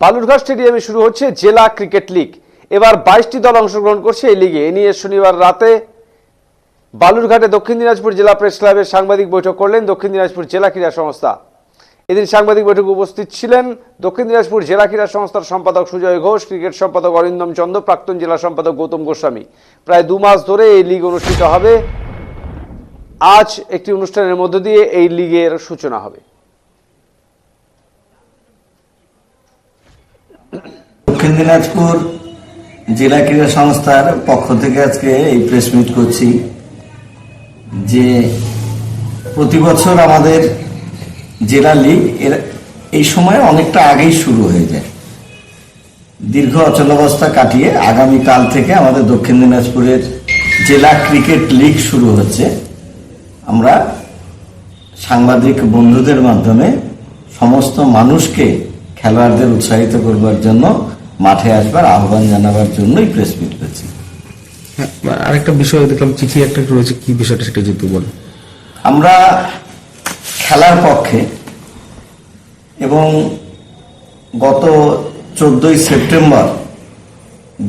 বালুরঘাট স্টেডিয়ামে শুরু হচ্ছে জেলা ক্রিকেট লিগ। এবার বাইশটি দল অংশগ্রহণ করছে এই লিগে। এ নিয়ে শনিবার রাতে বালুরঘাটে দক্ষিণ দিনাজপুর জেলা প্রেস ক্লাবের সাংবাদিক বৈঠক করলেন দক্ষিণ দিনাজপুর জেলা ক্রীড়া সংস্থা। এদিন সাংবাদিক বৈঠকে উপস্থিত ছিলেন দক্ষিণ দিনাজপুর জেলা ক্রীড়া সংস্থার সম্পাদক সুজয় ঘোষ, ক্রিকেট সম্পাদক অরিন্দম চন্দ্র প্রাক্তন জেলা সম্পাদক গৌতম গোস্বামী। প্রায় দু মাস ধরে এই লিগ অনুষ্ঠিত হবে। আজ একটি অনুষ্ঠানের মধ্য দিয়ে এই লিগের সূচনা হবে। দক্ষিণ দিনাজপুর জেলা ক্রীড়া সংস্থার পক্ষ থেকে আজকে এই প্রেস মিট করছি যে প্রতি বছর আমাদের জেলা লিগ এর এই সময় অনেকটা আগেই শুরু হয়ে যায়। দীর্ঘ অচলাবস্থা কাটিয়ে আগামী কাল থেকে আমাদের দক্ষিণ দিনাজপুরের জেলা ক্রিকেট লিগ শুরু হচ্ছে। আমরা সাংবাদিক বন্ধুদের মাধ্যমে সমস্ত মানুষকে, খেলোয়াড়দের উৎসাহিত করবার জন্য মাঠে আসবার আহ্বান জানাবার জন্যই প্রেস মিট করছি। আরেকটা বিষয় দেখলাম চিঠি একটা রয়েছে কি বিষয়টা সেটা যদি বলেন আমরা খেলার পক্ষে এবং গত চোদ্দই সেপ্টেম্বর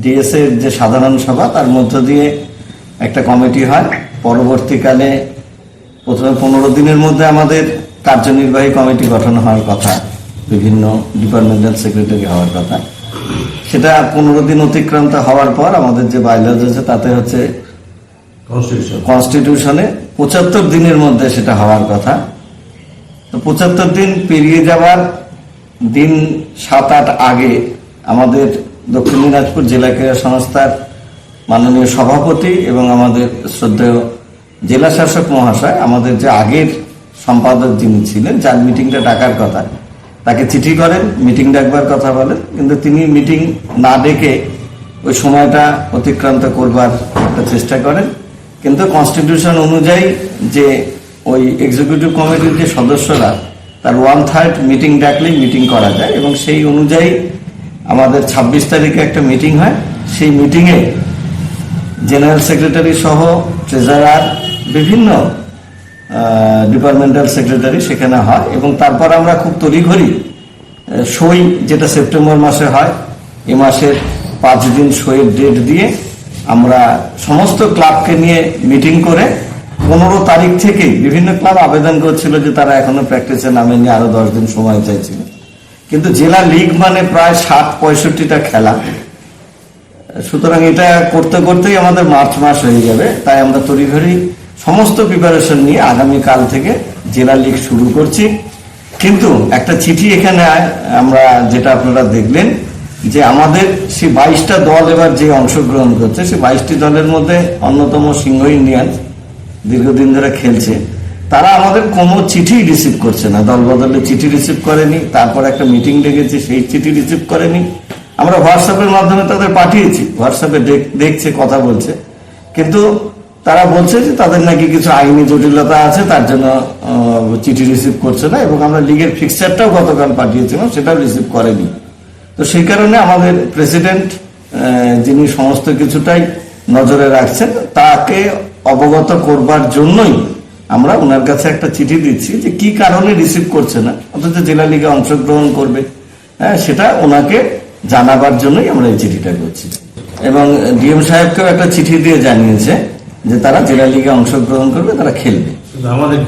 ডিএস এর যে সাধারণ সভা তার মধ্য দিয়ে একটা কমিটি হয়। পরবর্তীকালে প্রথমে পনেরো দিনের মধ্যে আমাদের কার্যনির্বাহী কমিটি গঠন হওয়ার কথা বিভিন্ন ডিপার্টমেন্টাল সেক্রেটারি হওয়ার কথা। সেটা পনেরো দিন অতিক্রান্ত হওয়ার পর আমাদের যে বাইলজ আছে তাতে হচ্ছে কনস্টিটিউশনে পঁচাত্তর দিনের মধ্যে সেটা হওয়ার কথা। তো পঁচাত্তর দিন পেরিয়ে যাওয়ার দিন সাত আট আগে আমাদের দক্ষিণ দিনাজপুর জেলা ক্রীড়া সংস্থার মাননীয় সভাপতি এবং আমাদের শ্রদ্ধেয় জেলা শাসক মহাশয় আমাদের যে আগের সম্পাদক যিনি ছিলেন যার মিটিংটা ডাকার কথা তাকে চিঠি করেন মিটিং ডাকবার কথা বলেন, কিন্তু তিনি মিটিং না ডেকে ওই সময়টা অতিক্রান্ত করবার একটা চেষ্টা করেন। কিন্তু কনস্টিটিউশন অনুযায়ী যে ওই এক্সিকিউটিভ কমিটির যে সদস্যরা, তার ওয়ান থার্ড মিটিং ডাকলেই মিটিং করা যায় এবং সেই অনুযায়ী আমাদের ২৬ তারিখে একটা মিটিং হয়। সেই মিটিংয়ে জেনারেল সেক্রেটারি সহ ট্রেজারার বিভিন্ন ডিপার্টমেন্টাল সেক্রেটারি সেখানে হয় এবং তারপর আমরা খুব তড়িঘড়ি সই যেটা সেপ্টেম্বর মাসে হয়, এ মাসের পাঁচ দিন সইয়ের ডেট দিয়ে আমরা সমস্ত ক্লাবকে নিয়ে মিটিং করে পনেরো তারিখ থেকে বিভিন্ন ক্লাব আবেদন করছিল যে তারা এখনও প্র্যাকটিসে নামেনি আরও দশ দিন সময় চাইছিল। কিন্তু জেলা লিগ মানে প্রায় ষাট পঁয়ষট্টিটা খেলা। সুতরাং এটা করতে করতেই আমাদের মার্চ মাস হয়ে যাবে, তাই আমরা তড়িঘড়ি সমস্ত প্রিপারেশন নিয়ে আগামী কাল থেকে জেলা লিগ শুরু করছি। কিন্তু একটা চিঠি এখানে আমরা যেটা আপনারা দেখলেন যে আমাদের সে বাইশটা দল এবার যে অংশগ্রহণ করছে, সে বাইশটি দলের মধ্যে অন্যতম সিংহ ইন্ডিয়ান দীর্ঘদিন ধরে খেলছে। তারা আমাদের কোনো চিঠি রিসিভ করছে না। দল বদলে চিঠি রিসিভ করেনি, তারপর একটা মিটিং ডেকেছে, সেই চিঠি রিসিভ করেনি। আমরা হোয়াটসঅ্যাপের মাধ্যমে তাদের পাঠিয়েছি। হোয়াটসঅ্যাপে দেখ- দেখছে, কথা বলছে। কিন্তু তারা বলছে যে তাদের নাকি কিছু আইনি জটিলতা আছে, তার জন্য চিঠি রিসিভ করছে না, এবং আমরা লিগের ফিক্সারটাও গতকাল পাঠিয়েছিলাম, সেটাও রিসিভ করেনি। তো সেই কারণে আমাদের প্রেসিডেন্ট যিনি সমস্ত কিছুটাই নজরে রাখছেন, তাকে অবগত করবার জন্যই আমরা ওনার কাছে একটা চিঠি দিচ্ছি যে কি কারণে রিসিভ করছে না, অথচ জেলা লিগে অংশগ্রহণ করবে। হ্যাঁ সেটা ওনাকে জানাবার জন্যই আমরা এই চিঠিটা করছি। এবং ডিএম সাহেবকেও একটা চিঠি দিয়ে জানিয়েছে যে তারা জেলা লিগে অংশগ্রহণ করবে তারা খেলবে। আমাদের